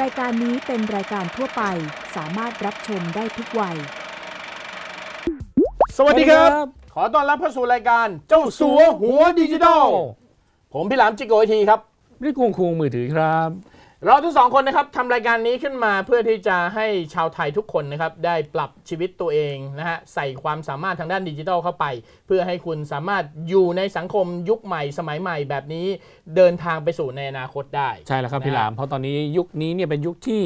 รายการนี้เป็นรายการทั่วไปสามารถรับชมได้ทุกวัยสวัสดีครับสวัสดีครับ ขอต้อนรับเข้าสู่รายการเจ้าสัวหัวดิจิทัลผมพี่หลามจิโกไอทีครับ นี่กวงคุงมือถือครับ เราทั้งสองคนนะครับทำรายการนี้ขึ้นมาเพื่อที่จะให้ชาวไทยทุกคนนะครับได้ปรับชีวิตตัวเองนะฮะใส่ความสามารถทางด้านดิจิทัลเข้าไป เพื่อให้คุณสามารถอยู่ในสังคมยุคใหม่สมัยใหม่แบบนี้ เดินทางไปสู่ในอนาคตได้ ใช่แล้วครับนะพี่หลามเพราะตอนนี้ยุคนี้เนี่ยเป็นยุคที่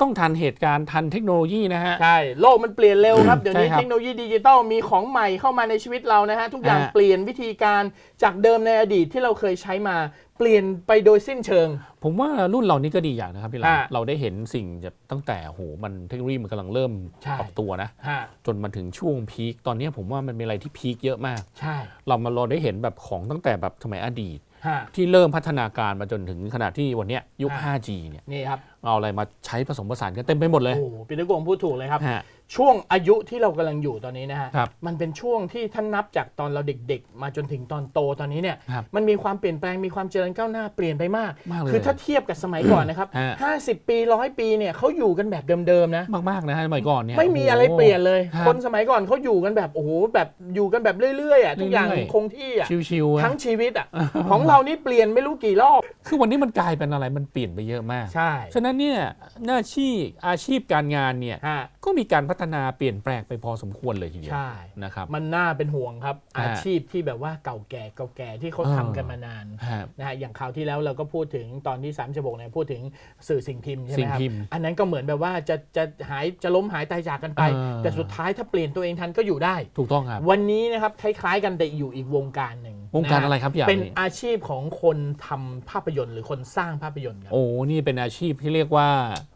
ต้องทันเหตุการณ์ทันเทคโนโลยีนะฮะ ใช่ โลกมันเปลี่ยนเร็วครับ เดี๋ยวนี้ใช่ครับเทคโนโลยีดิจิตอลมีของใหม่เข้ามาในชีวิตเรานะฮะ ทุกอย่างฮะเปลี่ยนวิธีการจากเดิมในอดีตที่เราเคยใช้มาเปลี่ยนไปโดยสิ้นเชิง ผมว่ารุ่นเรานี่ก็ดีอย่างนะครับพี่หลามฮะเราได้เห็นสิ่งจากตั้งแต่โหมันเทคโนโลยีมันกำลังเริ่มใช่ ปรับตัวนะ ฮะจนมาถึงช่วงพีคตอนนี้ผมว่ามันเป็นอะไรที่พีคเยอะมาก ใช่ เรามาเราได้เห็นแบบของตั้งแต่แบบสมัยอดีตฮะที่เริ่มพัฒนาการมาจนถึงขนาดที่วันเนี้ยยุคฮะ 5G เนี่ยนี่ครับเอาอะไรมาใช้ผสมผสานกันเต็มไปหมดเลยโอ้ปีเตอร์โกงพูดถูกเลยครับฮะ ช่วงอายุที่เรากำลังอยู่ตอนนี้นะฮะ ครับมันเป็นช่วงที่ท่านนับจากตอนเราเด็กๆ มาจนถึงตอนโตตอนนี้เนี่ย ครับมันมีความเปลี่ยนแปลงมีความเจริญก้าวหน้าเปลี่ยนไปมาก มากเลยคือถ้าเทียบกับสมัยก่อนนะครับ ฮะ 50 ปีร้อยปีเนี่ยเขาอยู่กันแบบเดิมๆนะ มากๆนะฮะสมัยก่อนเนี่ยไม่มีโโหอะไรเปลี่ยนเลย ครับคนสมัยก่อนเขาอยู่กันแบบโอ้โหแบบอยู่กันแบบเรื่อยๆอะทุกอย่างเรื่อยๆ คงที่อะชิวๆอะทั้งชีวิตอะของเรานี่เปลี่ยนไม่รู้กี่รอบ คือวันนี้มันกลายเป็นอะไรมันเปลี่ยนไปเยอะมาก ใช่ฉะนั้นเนี่ยหน้าที่อาชีพการงานเนี่ยฮะ ก็มีการพัฒนาเปลี่ยนแปลงไปพอสมควรเลยทีเดียวใช่นะครับ มันน่าเป็นห่วงครับฮะอาชีพที่แบบว่าเก่าแก่เก่าแก่ที่เขาเออทำกันมานานฮะนะฮะอย่างคราวที่แล้วเราก็พูดถึงตอนที่3ามฉบกเนี่ยพูดถึงสื่อสิ่งพิมพ์ใช่ไหมครับสิ่งพิมพ์อันนั้นก็เหมือนแบบว่าจะจะหายจะล้มหายตายจากกันไปเออแต่สุดท้ายถ้าเปลี่ยนตัวเองทันก็อยู่ได้ ถูกต้องครับวันนี้นะครับคล้ายๆกันแต่อยู่อีกวงการหนึ่ง วงการนฮอะไรครับพี่อาเป็นนี่อาชีพของคนทำภาพยนตร์หรือคนสร้างภาพยนตร์ครับโอ้นี่เป็นอาชีพที่เรียกว่า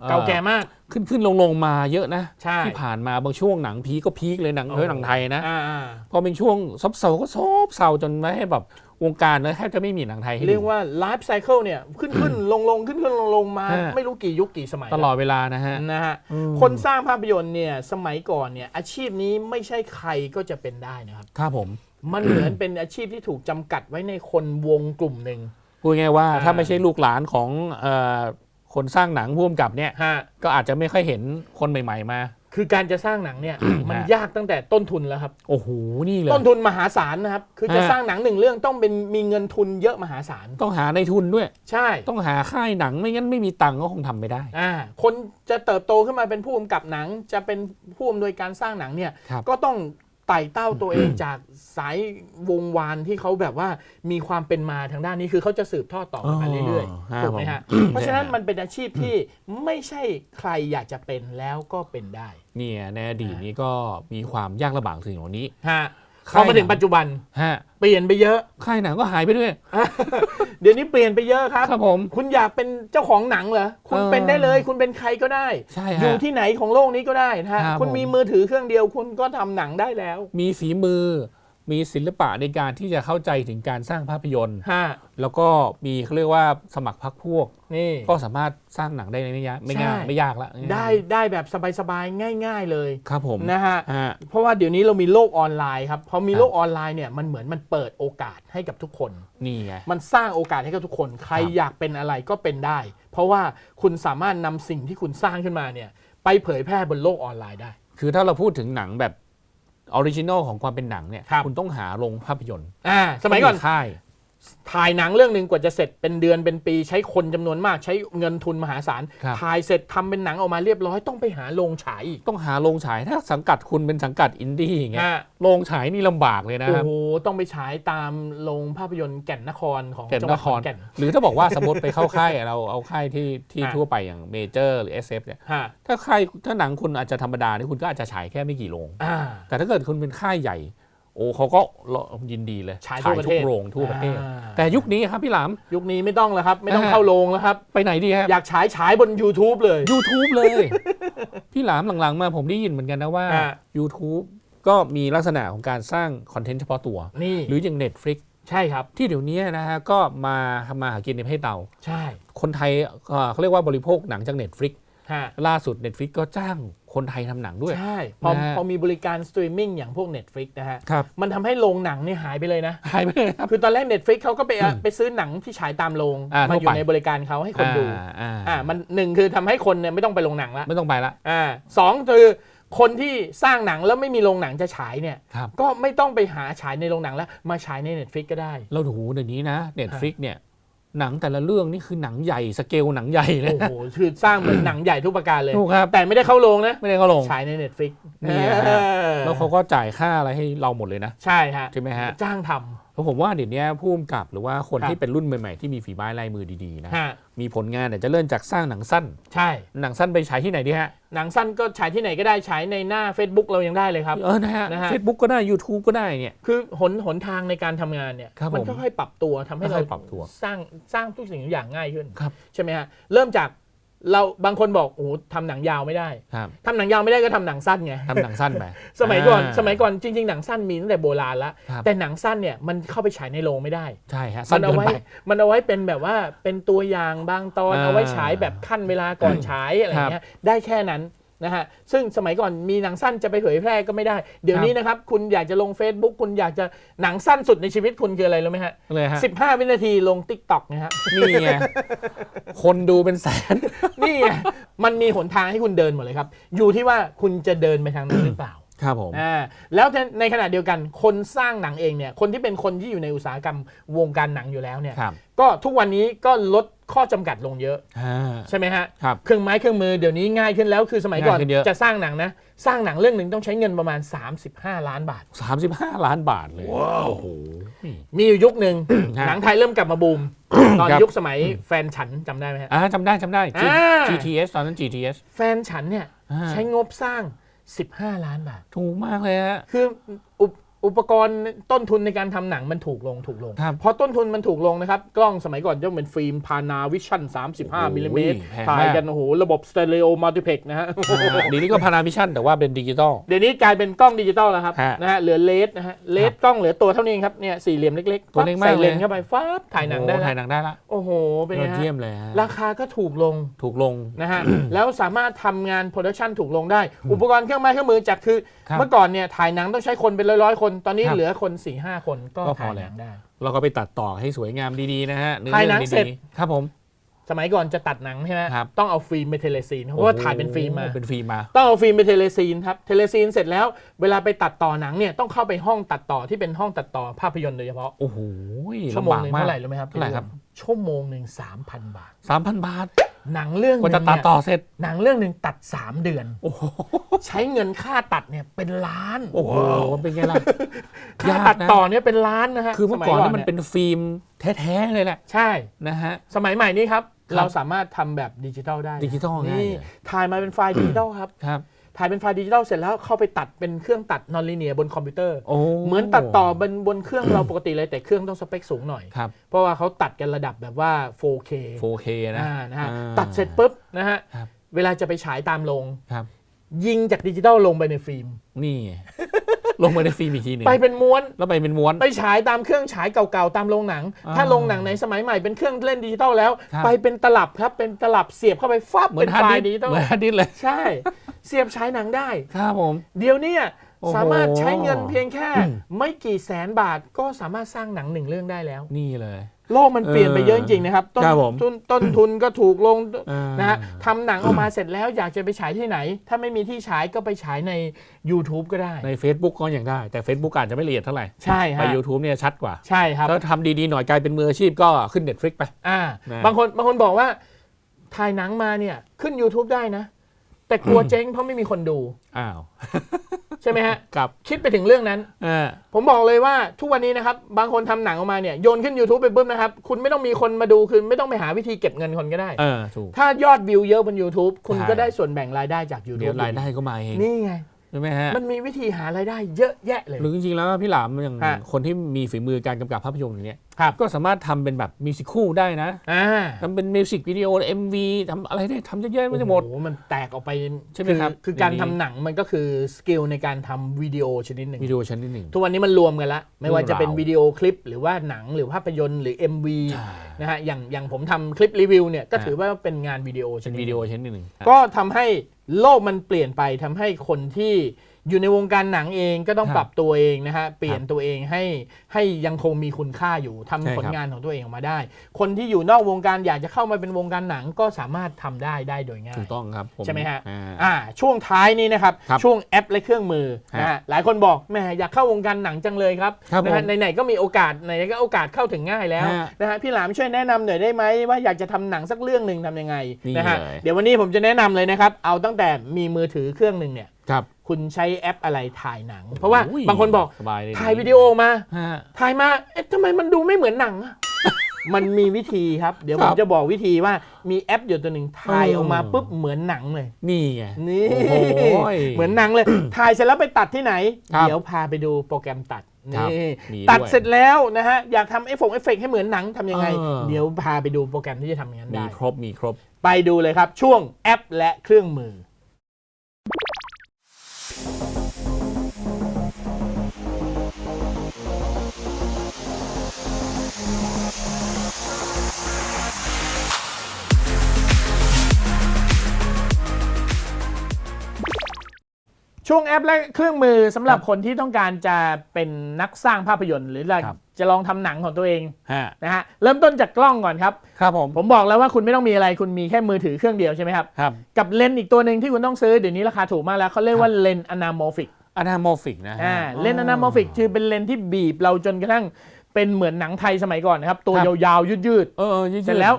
อ่อเก่าแก่มากขึ้นขึ้นลงลงมาเยอะนะใช่ที่ผ่านมาบางช่วงหนังพีคก็พีคเลยหนังเฮ้ยหนังไทยนะอ่าอ่าพอเป็นช่วงซบเซาก็ซบเซาจนไม่ให้แบบวงการนะแทบจะไม่มีหนังไทยให้ดูเรียกว่าไลฟ์ไซเคิลเนี่ยขึ้นขึ้นลงลงขึ้นขึ้นลงลงมาฮะไม่รู้กี่ยุคกี่สมัย ตลอดเวลานะฮะนะฮะอืมคนสร้างภาพยนตร์เนี่ยสมัยก่อนเนี่ยอาชีพนี้ไม่ใช่ใครก็จะเป็นได้นะครับครับผม มันเหมือนเป็นอาชีพที่ถูกจำกัดไว้ในคนวงกลุ่มหนึ่ง พูดง่ายๆว่าอ่า ถ้าไม่ใช่ลูกหลานของเอ่อคนสร้างหนังพ่วงกับเนี่ย ฮะ ก็อาจจะไม่ค่อยเห็นคนใหม่ ๆ มา คือการจะสร้างหนังเนี่ย มันฮะยากตั้งแต่ต้นทุนแล้วครับ โอ้โห นี่เลย ต้นทุนมหาศาลนะครับ คือจะฮะ สร้างหนังหนึ่งเรื่องต้องเป็นมีเงินทุนเยอะมหาศาล ต้องหาในทุนด้วย ใช่ ต้องหาค่ายหนังไม่งั้นไม่มีตังค์ก็คงทำไม่ได้ อ่า คนจะเติบโตขึ้นมาเป็นผู้กำกับหนัง จะเป็นผู้อำนวยการสร้างหนังเนี่ย ครับ ก็ต้อง ไต่เต้าตัวเองจากสายวงวานที่เขาแบบว่ามีความเป็นมาทางด้านนี้คือเขาจะสืบทอดต่อกันมาเรื่อยอ๋อๆถูกไหมครัฮะบผมเพราะฉะนั้นมันเป็นอาชีพที่ไม่ใช่ใครอยากจะเป็นแล้วก็เป็นได้ เนี่ยในอดีตนี้ก็มีความยากลำบากสิ่งเหล่านี้ฮะค่าย พอมาถึงปัจจุบันฮะเปลี่ยนไปเยอะ ค่ายหนังก็หายไปด้วย เดี๋ยวนี้เปลี่ยนไปเยอะครับครับผมคุณอยากเป็นเจ้าของหนังเหรอคุณเออเป็นได้เลย คุณเป็นใครก็ได้ใช่อฮะยู่ที่ไหนของโลกนี้ก็ได้นะฮะครับคุณผมมีมือถือเครื่องเดียวคุณก็ทำหนังได้แล้ว มีฝีมือ มีศิลปะในการที่จะเข้าใจถึงการสร้างภาพยนตร์ฮะแล้วก็มีเขาเรียกว่าสมัครพักพวก นี่ ก็สามารถสร้างหนังได้ไม่ยากไม่ง่ายใช่ ไม่ยากละได้ได้แบบสบายๆ ง่าย ๆ เลย ครับผมนะฮะ ฮะ เพราะว่าเดี๋ยวนี้เรามีโลกออนไลน์ครับพอมีครับโลกออนไลน์เนี่ยมันเหมือนมันเปิดโอกาสให้กับทุกคน นี่ไง มันสร้างโอกาสให้กับทุกคน ใครครับ อยากเป็นอะไรก็เป็นได้ เพราะว่าคุณสามารถนำสิ่งที่คุณสร้างขึ้นมาเนี่ย ไปเผยแพร่บนโลกออนไลน์ได้ คือถ้าเราพูดถึงหนังแบบ ออริจินอลของความเป็นหนังเนี่ยครับณต้องหาโรงภาพยนตร์อ่าสมัยก่อนต้งค่าย ถ่ายหนังเรื่องหนึ่งกว่าจะเสร็จเป็นเดือนเป็นปี ใช้คนจำนวนมากใช้เงินทุนมหาศาลครับ ถ่ายเสร็จทำเป็นหนังออกมาเรียบร้อยต้องไปหาโรงฉายอีก ต้องหาโรงฉายถ้าสังกัดคุณเป็นสังกัดอินดี้อย่างเงี้ยฮะ โรงฉายนี่ลำบากเลยนะโอ้ครับโหต้องไปฉายตามโรงภาพยนตร์แก่นนครของแก่นจังหนวัดคขอรนแก่น หรือถ้าบอกว่าสมมติไปเข้าค่ายเราเอาค่ายที่ที่ฮะทั่วไปอย่างเมเจอร์หรือ SF เนี่ยฮะถ้าค่ายถ้าหนังคุณอาจจะธรรมดาเนี่ยคุณก็อาจจะฉายแค่ไม่กี่โรง อ่า แต่ถ้าเกิดคุณเป็นค่ายใหญ่ โอ้เขาก็ยินดีเลยฉายทั่วประเทศทุกโรงทั่วประเทศ อ่า แต่ยุคนี้ครับพี่หลาม ยุคนี้ไม่ต้องแล้วครับ ไม่ต้องอ่า เข้าโรงแล้วครับ ไปไหนดีครับอยากฉายฉายบน YouTube เลย YouTube เลย พี่หลามหลังๆ มาผมได้ยินเหมือนกันนะว่าฮะ YouTube ก็มีลักษณะของการสร้างคอนเทนต์เฉพาะตัว นี่หรืออย่าง Netflix ใช่ครับ ที่เดี๋ยวนี้นะฮะก็มาทำมาหากินในประเทศเราใช่คนไทยเอ่อเขาเรียกว่าบริโภคหนังจาก Netflix ฮะล่าสุด Netflix ก็จ้าง คนไทยทำหนังด้วย ใช่พอนะฮะพอมีบริการสตรีมมิ่งอย่างพวก Netflix นะฮะครับมันทำให้โรงหนังเนี่ยหายไปเลยนะ หายไปเลยครับ คือตอนแรก Netflix เขาก็ไปอะไปซื้อหนังที่ฉายตามโรงอ่ามาทั่วอไปยู่ในบริการเขาให้คนดูอ่าอ่าอ่ามันหนึ่งคือทำให้คนเนี่ยไม่ต้องไปโรงหนังละไม่ต้องไปละอ่าสองคือคนที่สร้างหนังแล้วไม่มีโรงหนังจะฉายเนี่ยครับก็ไม่ต้องไปหาฉายในโรงหนังแล้ว มาฉายใน Netflix ก็ได้ เราดูเดี๋ยวนี้นะ Netflix เนี่ย หนังแต่ละเรื่องนี่คือหนังใหญ่สเกลหนังใหญ่เลยโอ้โหคือสร้างเป็นหนังใหญ่ทุกประการเลย ถูกครับ แต่ไม่ได้เข้าโรงนะ ไม่ได้เขาลงฉายใน Netflix นี่ฮะเออแล้วเขาก็จ่ายค่าอะไรให้เราหมดเลยนะ ใช่ฮะ ใช่ไหมฮะ จ้างท แล้วผมว่าเดี๋ยวนี้ผู้กำกับหรือว่าคนครับที่เป็นรุ่นใหม่ๆ ที่มีฝีไม้ลายมือดีๆนะำฮะมีผลงานเนี่ยจะเริ่มจากสร้างหนังสั้น ใช่ หนังสั้นไปฉายที่ไหนดีฮะหนังสั้นก็ฉายที่ไหนก็ได้ฉายในหน้า Facebook เรายังได้เลยครับเออนะฮะนะฮะเฟซบุ๊กก็ได้ YouTube ก็ได้เนี่ยคือหนหนทางในการทำงานเนี่ยครับมันผมค่อยๆปรับตัวทำให้เราค่อยๆปรับตัวสร้างสร้างทุกสิ่งทุกอย่างง่ายขึ้นครับใช่ไหมฮะเริ่มจาก เราบางคนบอกโอ้โหทำหนังยาวไม่ได้ครับทำหนังยาวไม่ได้ก็ทำหนังสั้นไง ทำหนังสั้นไป สมัยก่อนาสมัยก่อนจริง ๆ หนังสั้นมีตั้งแต่โบราณแล้ว ครับ แต่หนังสั้นเนี่ยมันเข้าไปฉายในโรงไม่ได้ ใช่ฮะมัสั้นเอาเกินไว้ไป มันเอาไว้เป็นแบบว่าเป็นตัวอย่างบางตอนอ่าเอาไว้ฉายแบบขั้นเวลาก่อนฉายอะไรเงี้ยได้แค่นั้น นะฮะซึ่งสมัยก่อนมีหนังสั้นจะไปเผยแพร่ก็ไม่ได้ เดี๋ยวนี้นะครับ คุณอยากจะลง Facebook คุณอยากจะหนังสั้นสุดในชีวิตคุณคืออะไรรู้ไหมฮะเลยฮะ15วินาทีลง t ิ k t o k นะฮะนี่ไงคนดูเป็นแสน นี่ไงมันมีหนทางให้คุณเดินหมดเลยครับ อยู่ที่ว่าคุณจะเดินไปทางนั้นหรือเปล่า ครับผมอ่าแล้วในขณะเดียวกันคนสร้างหนังเองเนี่ยคนที่เป็นคนที่อยู่ในอุตสาหกรรมวงการหนังอยู่แล้วเนี่ยครับก็ทุกวันนี้ก็ลดข้อจำกัดลงเยอะอ่าใช่ไหมฮะครับเครื่องไม้เครื่องมือเดี๋ยวนี้ง่ายขึ้นแล้วคือสมัยก่อนง่ายขึ้นเยอะจะสร้างหนังนะ สร้างหนังเรื่องหนึ่งต้องใช้เงินประมาณ 35 ล้านบาทสามสิบห้าล้านบาทเลยโอ้โหมีอยู่ยุคหนึ่งฮะหนังไทยเริ่มกลับมาบูมตอนครับยุคสมัยแฟนฉันจำได้ไหมฮะอ่าจำได้จำได้ G- อ่า GTS ตอนนั้น GTS แฟนฉันเนี่ยอ่าใช้งบสร้าง 15 ล้านบาท ถูกมากเลยฮะคืออุป อุปกรณ์ต้นทุนในการทำหนังมันถูกลงถูกลงครับพอต้นทุนมันถูกลงนะครับ กล้องสมัยก่อนจะเป็นฟิล์มพานาวิชั่น 35มิลลิเมตรแพงมากถ่ายกันโอ้โหระบบสเตอริโอมัลติเพกนะฮะอ่าเดี๋ยวนี้ก็พานาวิชั่นแต่ว่าเป็นดิจิตอลเดี๋ยวนี้กลายเป็นกล้องดิจิตอลแล้วครับฮะนะฮะเหลือเลสนะฮะเลสกล้องเหลือตัวเท่านี้เองครับเนี่ยสี่เหลี่ยมเล็กๆตัวเล็กมากใส่เลนเลยเข้าไปฟ้าบถ่ายหนังได้โอ้โถ่ายแล้วหนังได้ละโอ้โหเป็นยไงอดฮะเยี่ยมเลยฮะราคาก็ถูกลงถูกลงนะฮะแล้วสามารถทำงานโปรดักชันถูกลงได้ อุปกรณ์เครื่องไม้เครื่องมือจากคือครับเมื่อก่อนเนี่ยถ่ายหนังต้องใช้คนเป็นร้อยๆคนตอนนี้ครับเหลือคน4ี่ห้าคนก็ก็พอถ่ายแล้วหนังได้ เราก็ไปตัดต่อให้สวยงามดีๆนะฮะอถ่ายหนังดีๆเสร็จครับผม สมัยก่อนจะตัดหนังใช่ไหมครับ ต้องเอาฟิล์มไปเทเลซีนเพราะว่าถ่ายเป็นฟิล์มมา เป็นฟิล์มมา ต้องเอาฟิล์มไปเทเลซีนครับ เทเลซีนเสร็จแล้วเวลาไปตัดต่อหนังเนี่ยต้องเข้าไปห้องตัดต่อที่เป็นห้องตัดต่อภาพยนตร์โดยเฉพาะ โอ้โหชั่วโมงลำบากหนึ่งมากเท่าไหร่รู้ไหมครับเท่าไหร่ครับชั่วโมงหนึ่งสามพันบาท สามพันบาท หนังเรื่องหกว่านึ่จะงตัดเนี่ยต่อเสร็จ หนังเรื่องหนึ่งตัด 3 เดือน โอ้โหใช้เงินค่าตัดเนี่ยเป็นล้าน โอ้โหเป็นไงล่ะค่ายากนะตัดต่อเนี่ยเป็นล้านนะฮะคือเมื่อก่อนสนี่มันเป็นฟิล์มแท้ๆเลยแหละ ใช่นะฮะสมัยใหม่นี้ครับครับเราสามารถทำแบบดิจิทัลได้ดิจิทัลง่ายนี่เลยถ่ายมาเป็นไฟล์ดิจิทัลครับครับ ถ่ายเป็นไฟล์ดิจิทัลเสร็จแล้วเข้าไปตัดเป็นเครื่องตัดนอนลีเนียบนคอมพิวเตอร์โอ้เหมือนตัดต่อบนบนเครื่องเราปกติเลยแต่เครื่องต้องสเปคสูงหน่อยครับเพราะว่าเขาตัดกันระดับแบบว่า 4K 4K นะอ่านะฮะอ่าตัดเสร็จปุ๊บนะฮะครับเวลาจะไปฉายตามโรงครับยิงจากดิจิทัลลงไปในฟิล์ม นี่ ลงไปในฟิล์มอีกทีหนึ่งไปเป็นม้วน แล้วไปเป็นม้วน ไปฉายตามเครื่องฉายเก่าๆตามโรงหนังอ่าถ้าโรงหนังในสมัยใหม่เป็นเครื่องเล่นดิจิตอลแล้วครับไปเป็นตลับครับเป็นตลับเสียบเข้าไปฟับเหมือเป็นนฮาไฟร์ดล์ดิดิสจิตอลเหมือนฮาร์ดดิสเลยใช่ เสียบฉายหนังได้ครับผม เดี๋ยวเนี้โอ้โหสามารถใช้เงินเพียงแค่ ไม่กี่แสนบาทก็สามารถสร้างหนังหนึ่งเรื่องได้แล้ว นี่เลย โลกมันเปลี่ยนไปเยอะจริงๆนะครับต้นครับผมทุนต้นทุนก็ถูกลงอ่านนะฮะทำหนังออกมาเสร็จแล้วอยากจะไปฉายที่ไหน ถ้าไม่มีที่ฉายก็ไปฉายใน YouTube ก็ได้ ใน Facebook ก็ยังได้ แต่ Facebook อาจจะไม่ละเอียดเท่าไหร่ ใช่ไปฮะ YouTube เนี่ยชัดกว่า ใช่ครับถ้าทำดีๆหน่อยกลายเป็นมืออาชีพก็ขึ้น Netflix ไปอ่านะบางคนบางคนบอกว่าถ่ายหนังมาเนี่ยขึ้น YouTube ได้นะ แต่กลัวเจ๊งเพราะไม่มีคนดูอ้าว ใช่ไหมฮะกับคิดไปถึงเรื่องนั้นอ่าผมบอกเลยว่าทุกวันนี้นะครับ บางคนทำหนังออกมาเนี่ยโยนขึ้น YouTube ไปปุ๊บนะครับ คุณไม่ต้องมีคนมาดูคือไม่ต้องไปหาวิธีเก็บเงินคนก็ได้เออถูกถ้ายอดวิวเยอะบน YouTube คุณใช่ก็ได้ส่วนแบ่งรายได้จากเดี๋ยว YouTube รายได้ก็มาเองนี่ไงใช่ไหมฮะมันมีวิธีหารายได้เยอะแยะเลยหรือจริงๆแล้วพี่หลามอย่างฮะคนที่มีฝีมือการกำกับภาพยนตร์อย่างเนี้ย ครับก็สามารถทำเป็นแบบมิวสิควลได้นะอ่าทำเป็นมิวสิกวิดีโอ MV ทำอะไรได้ทำเยอะแยะไม่ได้หมดโอ้โมันแตกออกไปใช่ไหมครับอคือการในนี้ทำหนังมันก็คือสกิลในการทำวิดีโอชนิดหนึ่งวิดีโอชั้นที่หนึ่งทุกวันนี้มันรวมกันละไม่ว่าจะเป็นเรื่องราววิดีโอคลิป หรือว่าหนังหรือภาพยนตร์หรือ MV ใช่นะฮะอย่างอย่างผมทำคลิปรีวิวเนี่ยก็อ่าถือว่าเป็นงานวิดีโอชเป็นนิดวิดีโอชั้นที่หนึ่งก็ทำให้โลกมันเปลี่ยนไปทำให้คนที่ อยู่ในวงการหนังเองก็ต้องครับปรับตัวเองนะฮะเปลี่ยนตัวเองให้ให้ยังคงมีคุณค่าอยู่ทำใช่ครับผลงานของตัวเองออกมาได้ คนที่อยู่นอกวงการอยากจะเข้ามาเป็นวงการหนังก็สามารถทำได้ได้โดยง่ายถูกต้องครับผใช่ไหมฮะอ่าอ่าช่วงท้ายนี้นะครับครับช่วงแอปและเครื่องมือฮะนะฮะหลายคนบอกแหมอยากเข้าวงการหนังจังเลยครับครับนะฮะผมไหนๆก็มีโอกาสไหนๆก็โอกาสเข้าถึงง่ายแล้วฮะนะฮะพี่หลามช่วยแนะนำหน่อยได้ไหมว่าอยากจะทำหนังสักเรื่องหนึ่งทำยังไงนี่นะฮะเลยเดี๋ยววันนี้ผมจะแนะนำเลยนะครับเอาตั้งแต่มีมือถือเครื่องหนึ่งเนี่ย ครับ คุณใช้แอปอะไรถ่ายหนัง เพราะว่าอุ้ยบางคนบอกสบายเลย ถ่ายวิดีโอมา ฮะ ถ่ายมา เอ๊ะทำไมมันดูไม่เหมือนหนังอะ มันมีวิธีครับ เดี๋ยวคผรัมบจะบอกวิธีว่ามีแอปอยู่ตัวหนึ่งถ่ายเออ ออกมาปุ๊บเหมือนหนังเลย นี่ไงนี่ โอ้โหเหมือนหนังเลย ถ่ายเสร็จแล้วไปตัดที่ไหน ครับเดี๋ยวพาไปดูโปรแกรมตัดครับนี่มีตัดด้วยเสร็จแล้วนะฮะ อยากทำเอฟเฟกต์เอฟเฟกต์ให้เหมือนหนังทำยังไง เออ เดี๋ยวพาไปดูโปรแกรมที่จะทำอย่างนั้นมีได้ ครบมีครบ ไปดูเลยครับ ช่วงแอปและเครื่องมือ ช่วงแอปและเครื่องมือสำหรับครับคนที่ต้องการจะเป็นนักสร้างภาพยนตร์หรือครับ จะลองทำหนังของตัวเองฮะนะฮะเริ่มต้นจากกล้องก่อนครับครับผมผมบอกแล้วว่าคุณไม่ต้องมีอะไรคุณมีแค่มือถือเครื่องเดียวใช่ไหมครับครับกับเลนส์อีกตัวหนึ่งที่คุณต้องซื้อเดี๋ยวนี้ราคาถูกมากแล้วเขาเรียกว่าเลนส์อนาโมฟิกอนาโมฟิกนะฮะอ่าเลนส์อนาโมฟิกคือเป็นเลนส์ที่บีบเราจนกระทั่งเป็นเหมือนหนังไทยสมัยก่อนนะครับ ตัวครับยาวๆยืดเออออยืดๆๆเสร็จแล้ว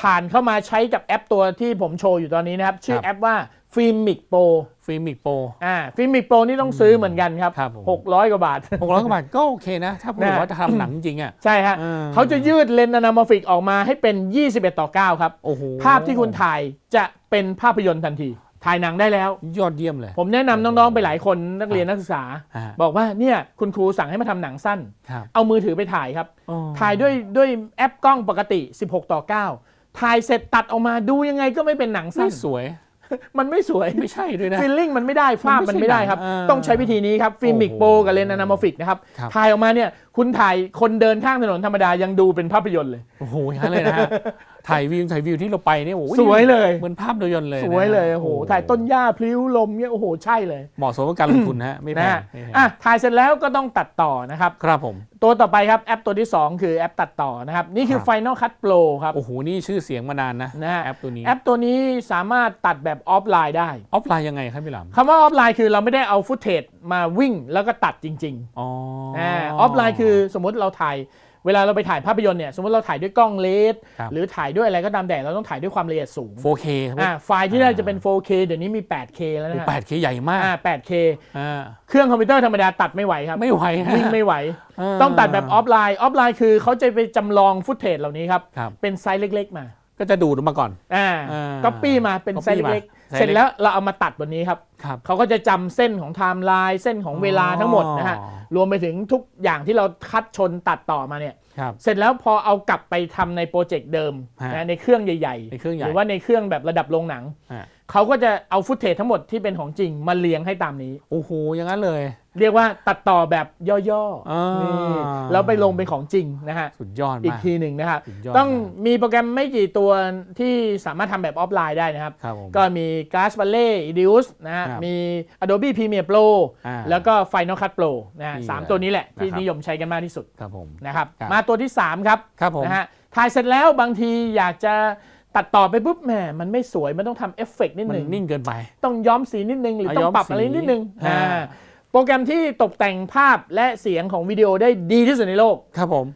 ผ่านเข้ามาใช้กับแอปตัวที่ผมโชว์อยู่ตอนนี้นะครับ ชื่อครับแอปว่า ฟิล์มิกโปรฟิล์มิกโปรอ่าฟิล์มิกโปรนี่ต้องซื้อเหมือนกันครับครับผมหกร้อยกว่าบาทหกร้อยกว่าบาทก็โอเคนะ ถ้าผมนะว่าจะทำหนังจริงอะใช่ฮะเออเขาจะยืดเลนส์อนาโมฟิกออกมาให้เป็น 21 ต่อ 9 ครับ โอ้โห ภาพที่คุณถ่ายจะเป็นภาพยนตร์ทันที ถ่ายหนังได้แล้ว ยอดเยี่ยมเลย ผมแนะนำน้อง ๆ ไปหลายคนนักเรียนนักศึกษาฮะบอกว่าเนี่ยคุณครูสั่งให้มาทำหนังสั้นครับเอามือถือไปถ่ายครับอ๋อถ่ายด้วยด้วยแอปกล้องปกติ 16 ต่อ 9ถ่ายเสร็จตัดออกมาดูยังไงก็ไม่เป็นหนังสั้ไม่นสวย มันไม่สวยไม่ใช่ด้วยนะฟิลลิ่งมันไม่ได้ภาพมัมันนไม่ไม่ใช่ได้ครับหนังอ่าต้องใช้วิธีนี้ครับฟิล์มิกโอ้โปโหกับเลนส์อนาโมฟิกนะครับครับถ่ายออกมาเนี่ยคุณถ่ายคนเดินข้างถนนธรรมดายังดูเป็นภาพยนตร์เลย โอ้โหอย่างนั้นเลยนะฮะ ถ่ายวิวถ่ายวิวที่เราไปเนี่ยโอ้โหสวยเลยเหมือนภาพยนตร์เลยนะสวยเลยโอ้โหถ่ายต้นหญ้าพลิ้วลมเนี่ยโอ้โหใช่เลย เหมาะสมกับการลงทุนฮะไม่แพนะงฮะไม่แพงอะถ่ายเสร็จแล้วก็ต้องตัดต่อนะครับครับผม ตัวต่อไปครับแอปตัวที่ 2 คือแอปตัดต่อนะครับนี่คือครับ Final Cut Pro ครับโอ้โหนี่ชื่อเสียงมานานนะนะฮะแอปตัวนี้แอปตัวนี้สามารถตัดแบบออฟไลน์ได้ออฟไลน์ยังไงครับพี่หลามคำว่าออฟไลน์คือเราไม่ได้เอาฟุตเทจมาวิ่งแล้วก็ตัดจริงอ๋อๆอาออฟไลน์คือสมมุติเราถ่าย เวลาเราไปถ่ายภาพยนตร์เนี่ยสมมติเราถ่ายด้วยกล้องเลนส์ครับ หรือถ่ายด้วยอะไรก็ตามแต่เราต้องถ่ายด้วยความละเอียดสูง 4K ครับอ่าไฟล์ที่ได้จะเป็น 4K เดี๋ยวนี้มี 8K แล้วนะฮะ 8K ใหญ่มากอ่า 8K อ่าเครื่องคอมพิวเตอร์ธรรมดาตัดไม่ไหวครับไม่ไหวนะวิ่งไม่ไหวาต้องตัดแบบออฟไลน์ ออฟไลน์คือเขาจะไปจำลองฟุตเทจเหล่านี้ครับ ครับ เป็นไซส์เล็ก ๆ มาก็จะดูดออกมาก่อน อ่าอ่าก๊อปปี้มาเป็นไซส์ copy มาเล็กไซส์ๆ เสร็จแล้วเราเอามาตัดบนนี้ครับครับ เขาก็จะจำเส้นของไทม์ไลน์เส้นของเวลาทั้งหมดนะฮะอ๋อรวมไปถึงทุกอย่างที่เราคัดชนตัดต่อมาเนี่ยครับเสร็จแล้วพอเอากลับไปทำในโปรเจกต์เดิมฮะนะในเครื่องใหญ่ในเครื่องใหญ่หรือว่าในเครื่องแบบระดับโรงหนังฮะ เขาก็จะเอาฟุตเทจทั้งหมดที่เป็นของจริงมาเรียงให้ตามนี้ โอ้โหอย่างนั้นเลย เรียกว่าตัดต่อแบบย่ออ่าๆนี่แล้วไปลงเป็นของจริงนะฮะ สุดยอดอีกมาก ทีหนึ่งนะครับ สุดยอดต้องมาก มีโปรแกรมไม่กี่ตัวที่สามารถทำแบบออฟไลน์ได้นะครับ ครับผม ก็มี Glass Valley Reduce นะฮะ ครับมี Adobe Premiere Pro อ่าแล้วก็ Final Cut Pro นะฮะนี่สามเลยตัวนี้แหละ ที่นะครับ นิยมใช้กันมากที่สุดครับผม นะครับ ครับ มาตัวที่ 3 ครับครับผม นะฮะถ่ายเสร็จแล้วบางทีอยากจะ ตัดต่อไปปุ๊บแหมมันไม่สวยมันต้องทำเอฟเฟกต์นิดมันนึงนิ่งเกินไป ต้องย้อมสีนิดนึง หรืออะต้อย้องมปรับอะไรสีนิดนึงอ่าอ่าโปรแกรมที่ตกแต่งภาพและเสียงของวิดีโอได้ดีที่สุดในโลกครับผม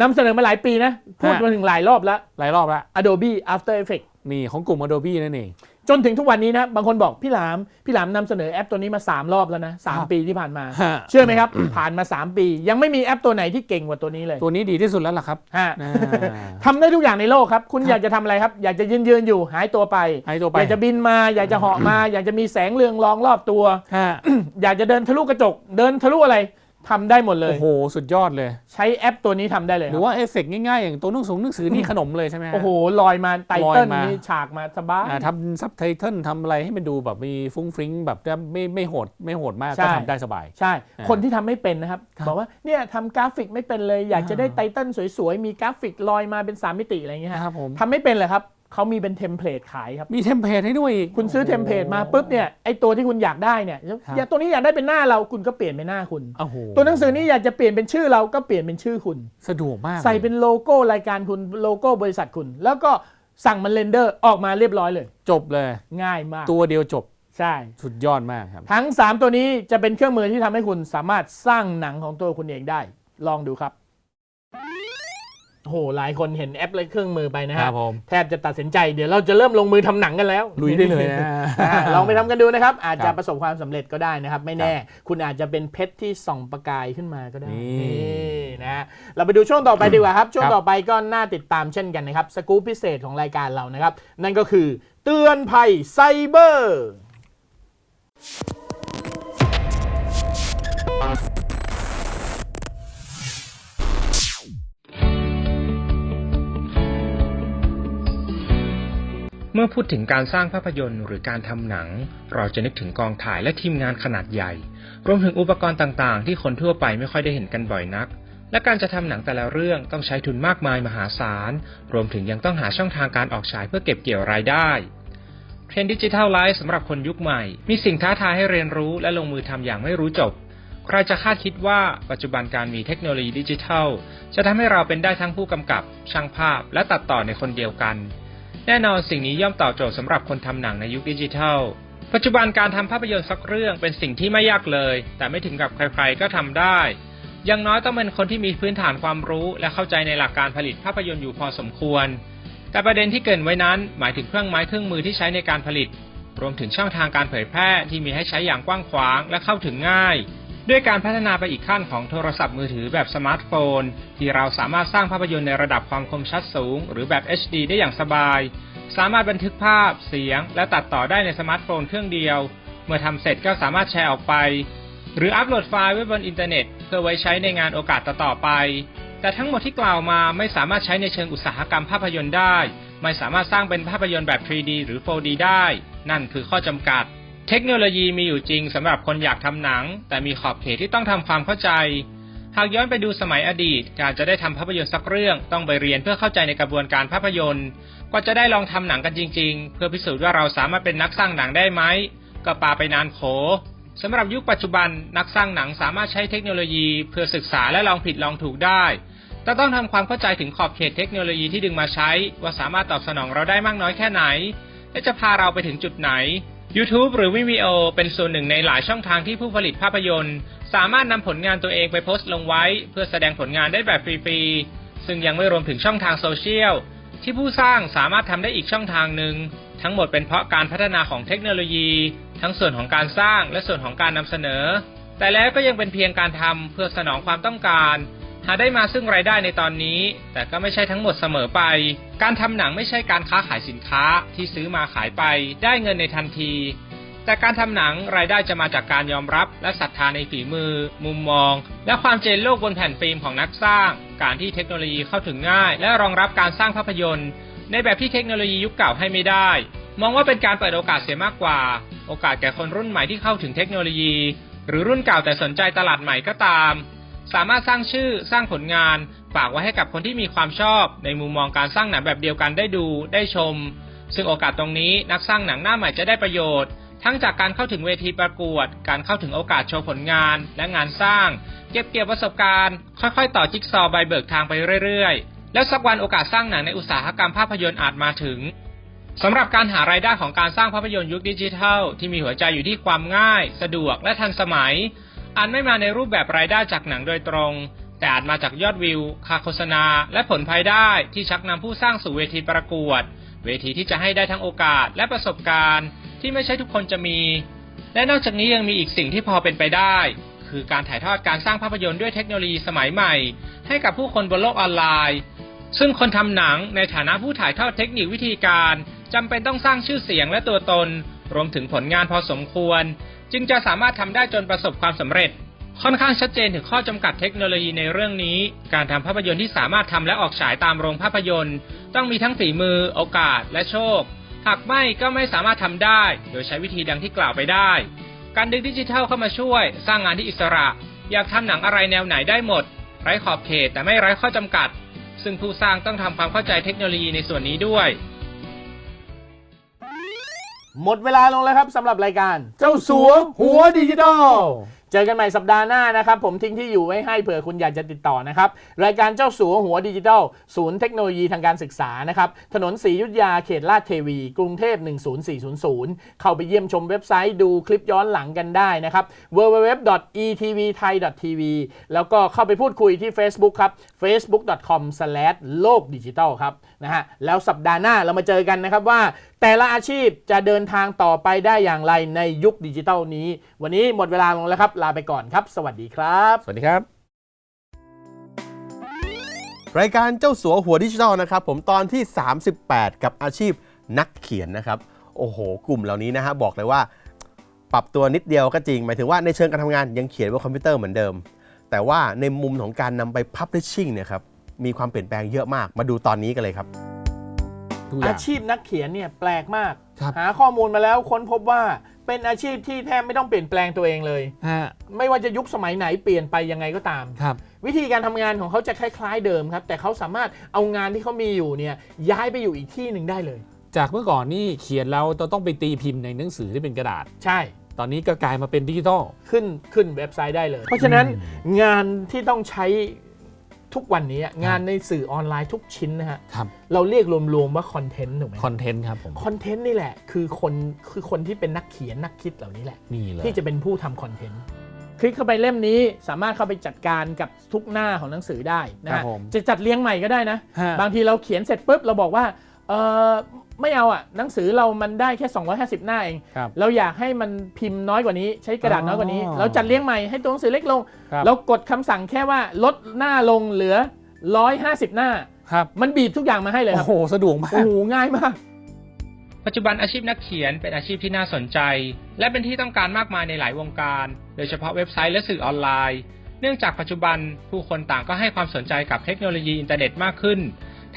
นำเสนอมาหลายปีนะ พูดฮะมาถึงหลายรอบแล้วหลายรอบแล้ว Adobe After Effects นี่ของกลุ่ม Adobe นั่นเอง จนถึงทุกวันนี้นะ บางคนบอกพี่หลาม พี่หลามนำเสนอแอปตัวนี้มา 3 รอบแล้วนะครับ3ปีที่ผ่านมา ฮะ เชื่อไหมครับ ผ่านมา 3 ปี ยังไม่มีแอปตัวไหนที่เก่งกว่าตัวนี้เลยตัวนี้ดีที่สุดแล้วล่ะครับฮะอ่า ทำได้ทุกอย่างในโลกครับ คุณครับอยากจะทำอะไรครับ อยากจะยืนยืนๆอยู่หายตัวไปให้ตัวไป อยากจะบินมา อยากจะเหาะมา อยากจะมีแสงเรืองรองรอบตัว ฮะ อยากจะเดินทะลุกระจก เดินทะลุอะไร ทำได้หมดเลย โอ้โห สุดยอดเลย ใช้แอปตัวนี้ทำได้เลยหครืรัอบว่าเอฟเฟกต์ง่ายๆ อย่างตัวหนังสือหนังสือนี่ขนมเลยใช่ไหมฮะ โอ้โหลอยมาไตลอยเติ้ลมานี่ฉากมาสบาย อ่าทำซับไตเติลทำอะไรให้มันดูแบบมีฟุ้งฟริ้งแบบไม่ไม่โหดไม่โหดมากใช่ ก็ทำได้สบาย ใช่ อ่าคนที่ทำไม่เป็นนะครับ ครับบอกว่าเนี่ยทำกราฟิกไม่เป็นเลย อยากจะได้อ่า ไตเติ้ลสวยๆ มีกราฟิกลอยมาเป็น 3 มิติอะไรอย่างเงี้ยฮะนะครับผม ทำไม่เป็นเลยครับ เขามีเป็นเทมเพลตขายครับ มีเทมเพลตให้ด้วยอีก คุณซื้อเทมเพลตมาปุ๊บเนี่ยไอตัวที่คุณอยากได้เนี่ยครับอยากตัวนี้อยากได้เป็นหน้าเราคุณก็เปลี่ยนเป็นหน้าคุณ โอ้โหตัวหนังสือนี้อยากจะเปลี่ยนเป็นชื่อเราก็เปลี่ยนเป็นชื่อคุณ สะดวกมากใส่เป็นโลโก้รายการคุณโลโก้บริษัทคุณ แล้วก็สั่งมันเรนเดอร์ออกมาเรียบร้อยเลย จบเลย ง่ายมาก ตัวเดียวจบ ใช่ สุดยอดมากครับ ทั้ง 3 ตัวนี้จะเป็นเครื่องมือที่ทำให้คุณสามารถสร้างหนังของตัวคุณเองได้ ลองดูครับ โอ้โหหลายคนเห็นแอปและเครื่องมือไปนะคฮะรับผม แทบจะตัดสินใจเดี๋ยวเราจะเริ่มลงมือทำหนังกันแล้ว ลุยได้เลยนะ อ่าลองไปทำกันดูนะครับ อาจครัจะบประสบความสำเร็จก็ได้นะครับ ไม่แน่ คุณอาจจะเป็นเพชรที่ส่องประกายขึ้นมาก็ได้นี่ นี่นะฮะเราไปดูช่วงต่อไปดีกว่าครับ ช่วงครับต่อไปก็น่าติดตามเช่นกันนะครับ สกู๊ปพิเศษของรายการเรานะครับ นั่นก็คือเตือนภัยไซเบอร์ เมื่อพูดถึงการสร้างภาพยนตร์หรือการทำหนัง เราจะนึกถึงกองถ่ายและทีมงานขนาดใหญ่ รวมถึงอุปกรณ์ต่างๆ ที่คนทั่วไปไม่ค่อยได้เห็นกันบ่อยนัก และการจะทำหนังแต่ละเรื่องต้องใช้ทุนมากมายมหาศาล รวมถึงยังต้องหาช่องทางการออกฉายเพื่อเก็บเกี่ยวรายได้เทรนด์ดิจิทัลไลฟ์สำหรับคนยุคใหม่ มีสิ่งท้าทายให้เรียนรู้และลงมือทำอย่างไม่รู้จบใครจะคาดคิดว่าปัจจุบันการมีเทคโนโลยีดิจิทัล จะทำให้เราเป็นได้ทั้งผู้กำกับ ช่างภาพ และตัดต่อในคนเดียวกัน แน่นอนสิ่งนี้ย่อมตอบโจทย์สำหรับคนทำหนังในยุคดิจิทัล ปัจจุบันการทำภาพยนตร์สักเรื่องเป็นสิ่งที่ไม่ยากเลย แต่ไม่ถึงกับใครๆก็ทำได้อย่างน้อยต้องเป็นคนที่มีพื้นฐานความรู้และเข้าใจในหลักการผลิตภาพยนตร์อยู่พอสมควร แต่ประเด็นที่เกินไว้นั้น หมายถึงเครื่องไม้เครื่องมือที่ใช้ในการผลิต รวมถึงช่องทางการเผยแพร่ที่มีให้ใช้อย่างกว้างขวางและเข้าถึงง่าย ด้วยการพัฒนาไปอีกขั้นของโทรศัพท์มือถือแบบสมาร์ทโฟน ที่เราสามารถสร้างภาพยนตร์ในระดับความคมชัดสูง หรือแบบ HD ได้อย่างสบาย สามารถบันทึกภาพ เสียง และตัดต่อได้ในสมาร์ทโฟนเครื่องเดียว เมื่อทำเสร็จก็สามารถแชร์ออกไป หรืออัปโหลดไฟล์ไว้บนอินเทอร์เน็ต เพื่อไว้ใช้ในงานโอกาสต่อๆไป แต่ทั้งหมดที่กล่าวมาไม่สามารถใช้ในเชิงอุตสาหกรรมภาพยนตร์ได้ ไม่สามารถสร้างเป็นภาพยนตร์แบบ 3D หรือ 4D ได้ นั่นคือข้อจำกัด เทคโนโลยีมีอยู่จริงสำหรับคนอยากทำหนัง แต่มีขอบเขตที่ต้องทำความเข้าใจ หากย้อนไปดูสมัยอดีต การจะได้ทำภาพยนตร์สักเรื่องต้องไปเรียนเพื่อเข้าใจในกระบวนการภาพยนตร์กว่าจะได้ลองทำหนังกันจริง ๆ เพื่อพิสูจน์ว่าเราสามารถเป็นนักสร้างหนังได้ไหมก็ปาไปนานโขสำหรับยุคปัจจุบันนักสร้างหนังสามารถใช้เทคโนโลยีเพื่อศึกษาและลองผิดลองถูกได้แต่ต้องทำความเข้าใจถึงขอบเขตเทคโนโลยีที่ดึงมาใช้ ว่าสามารถตอบสนองเราได้มากน้อยแค่ไหน และจะพาเราไปถึงจุดไหน YouTube หรือ Vimeo เป็นส่วนหนึ่งในหลายช่องทางที่ผู้ผลิตภาพยนตร์ สามารถนำผลงานตัวเองไปโพสต์ลงไว้ เพื่อแสดงผลงานได้แบบฟรีๆ ซึ่งยังไม่รวมถึงช่องทางโซเชียล ที่ผู้สร้างสามารถทำได้อีกช่องทางหนึ่ง ทั้งหมดเป็นเพราะการพัฒนาของเทคโนโลยี ทั้งส่วนของการสร้างและส่วนของการนำเสนอ แต่แล้วก็ยังเป็นเพียงการทำเพื่อสนองความต้องการ หาได้มาซึ่งรายได้ในตอนนี้ แต่ก็ไม่ใช่ทั้งหมดเสมอไป การทำหนังไม่ใช่การค้าขายสินค้าที่ซื้อมาขายไป ได้เงินในทันที แต่การทำหนังรายได้จะมาจากการยอมรับและศรัทธาในฝีมือ มุมมอง และความเจนโลกบนแผ่นฟิล์มของนักสร้าง การที่เทคโนโลยีเข้าถึงง่าย และรองรับการสร้างภาพยนตร์ ในแบบที่เทคโนโลยียุคเก่าให้ไม่ได้ มองว่าเป็นการเปิดโอกาสเสียมากกว่า โอกาสแก่คนรุ่นใหม่ที่เข้าถึงเทคโนโลยี หรือรุ่นเก่าแต่สนใจตลาดใหม่ก็ตาม สามารถสร้างชื่อสร้างผลงาน ฝากไว้ให้กับคนที่มีความชอบ ในมุมมองการสร้างหนังแบบเดียวกันได้ดูได้ชม ซึ่งโอกาสตรงนี้นักสร้างหนังหน้าใหม่จะได้ประโยชน์ ทั้งจากการเข้าถึงเวทีประกวด การเข้าถึงโอกาสโชว์ผลงาน และงานสร้าง เก็บเกี่ยวประสบการณ์ ค่อยๆ ต่อจิ๊กซอว์ใบเบิกทางไปเรื่อยๆ แล้วสักวันโอกาสสร้างหนังในอุตสาหกรรมภาพยนตร์อาจมาถึงสำหรับการหารายได้ของการสร้างภาพยนตร์ยุคดิจิทัล ที่มีหัวใจอยู่ที่ความง่าย สะดวกและทันสมัย อาจไม่มาในรูปแบบรายได้จากหนังโดยตรง แต่อาจมาจากยอดวิว ค่าโฆษณา และผลภายได้ที่ชักนำผู้สร้างสู่เวทีประกวด เวทีที่จะให้ได้ทั้งโอกาสและประสบการณ์ที่ไม่ใช่ทุกคนจะมี และนอกจากนี้ยังมีอีกสิ่งที่พอเป็นไปได้ คือการถ่ายทอดการสร้างภาพยนตร์ด้วยเทคโนโลยีสมัยใหม่ ให้กับผู้คนบนโลกออนไลน์ ซึ่งคนทำหนังในฐานะผู้ถ่ายทอดเทคนิควิธีการจำเป็นต้องสร้างชื่อเสียงและตัวตน รวมถึงผลงานพอสมควร จึงจะสามารถทำได้จนประสบความสำเร็จ ค่อนข้างชัดเจนถึงข้อจำกัดเทคโนโลยีในเรื่องนี้ การทำภาพยนตร์ที่สามารถทำและออกฉายตามโรงภาพยนตร์ ต้องมีทั้งฝีมือ โอกาส และโชค หากไม่ก็ไม่สามารถทำได้ โดยใช้วิธีดังที่กล่าวไปได้ การดึงดิจิทัลเข้ามาช่วย สร้างงานที่อิสระ อยากทำหนังอะไรแนวไหนได้หมด ไร้ขอบเขตแต่ไม่ไร้ข้อจำกัด ซึ่งผู้สร้างต้องทำความเข้าใจเทคโนโลยีในส่วนนี้ด้วย หมดเวลาลงแล้วครับสำหรับรายการ เจ้าสัวหัวดิจิตอล เจอกันใหม่สัปดาห์หน้านะครับ ผมทิ้งที่อยู่ไว้ให้เผื่อคุณอยากจะติดต่อนะครับ รายการเจ้าสัวหัวดิจิทัล ศูนย์เทคโนโลยีทางการศึกษานะครับ ถนนศรียุทธยาเขตลาดเทวี กรุงเทพ 10400 เข้าไปเยี่ยมชมเว็บไซต์ดูคลิปย้อนหลังกันได้นะครับ www.etvthai.tv แล้วก็เข้าไปพูดคุยที่ Facebook ครับ facebook.com โลกดิจิทัลครับนะฮะแล้วสัปดาห์หน้าเรามาเจอกันนะครับว่า แต่ละอาชีพจะเดินทางต่อไปได้อย่างไรในยุคดิจิทัลนี้ วันนี้หมดเวลาลงแล้วครับลาไปก่อนครับ สวัสดีครับ สวัสดีครับ รายการเจ้าสัวหัวดิจิทัลนะครับ ผมตอนที่ 38 กับอาชีพนักเขียนนะครับ โอ้โห กลุ่มเหล่านี้นะฮะบอกเลยว่า ปรับตัวนิดเดียวก็จริง หมายถึงว่าในเชิงการทำงานยังเขียนบนคอมพิวเตอร์เหมือนเดิม แต่ว่าในมุมของการนำไป Publishing เนี่ยครับมีความเปลี่ยนแปลงเยอะมาก มาดูตอนนี้กันเลยครับทุกอย่าอางชีพนักเขียนเนี่ยแปลกมากครับหาข้อมูลมาแล้วค้นพบว่า เป็นอาชีพที่แทบไม่ต้องเปลี่ยนแปลงตัวเองเลย ฮะไม่ว่าจะยุคสมัยไหนเปลี่ยนไปยังไงก็ตาม ครับ วิธีการทำงานของเขาจะคล้ายๆเดิมครับ แต่เขาสามารถเอางานที่เขามีอยู่เนี่ยย้ายไปอยู่อีกที่หนึ่งได้เลย จากเมื่อก่อนนี่เขียนแล้วเราต้องไปตีพิมพ์ในหนังสือที่เป็นกระดาษ ใช่ ตอนนี้ก็กลายมาเป็นดิจิทัล ขึ้นขึ้นเว็บไซต์ได้เลย เพราะฉะนั้นงานที่ต้องใช้ ทุกวันนี้อะงานในสื่อออนไลน์ทุกชิ้นนะฮะครับเราเรียกรวมๆว่าคอนเทนต์ถูกไหมคอนเทนต์ครับผมคอนเทนต์นี่แหละ คือคนคือคนที่เป็นนักเขียนนักคิดเหล่านี้แหละ นี่เลยที่จะเป็นผู้ทำคอนเทนต์คลิกเข้าไปเล่มนี้สามารถเข้าไปจัดการกับทุกหน้าของหนังสือได้นะครัฮะบผมจะจัดเรียงใหม่ก็ได้นะฮะบางทีเราเขียนเสร็จปุ๊บเราบอกว่าเออ ไม่เอาอะหนังสือเรามันได้แค่ 250 หน้าเอง ครับ เราอยากให้มันพิมพ์น้อยกว่านี้ ใช้กระดาษน้อยกว่านี้ อ๋อเราจัดเรียงใหม่ให้ตัวหนังสือเล็กลง ครับ เรากดคำสั่งแค่ว่าลดหน้าลงเหลือ 150 หน้า ครับมันบีบทุกอย่างมาให้เลยคโอ้รับโหสะดวกมาโอ้ก โหง่ายมาก ปัจจุบันอาชีพนักเขียนเป็นอาชีพที่น่าสนใจ และเป็นที่ต้องการมากมายในหลายวงการ โดยเฉพาะเว็บไซต์และสื่อออนไลน์ เนื่องจากปัจจุบันผู้คนต่างก็ให้ความสนใจกับเทคโนโลยีอินเทอร์เน็ตมากขึ้น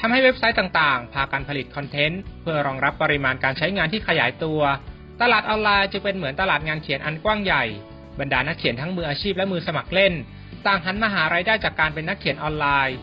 ทำให้เว็บไซต์ต่างๆ พากันผลิตคอนเทนต์เพื่อรองรับปริมาณการใช้งานที่ขยายตัว ตลาดออนไลน์จึงเป็นเหมือนตลาดงานเขียนอันกว้างใหญ่ บรรดานักเขียนทั้งมืออาชีพและมือสมัครเล่น ต่างหันมาหารายได้จากการเป็นนักเขียนออนไลน์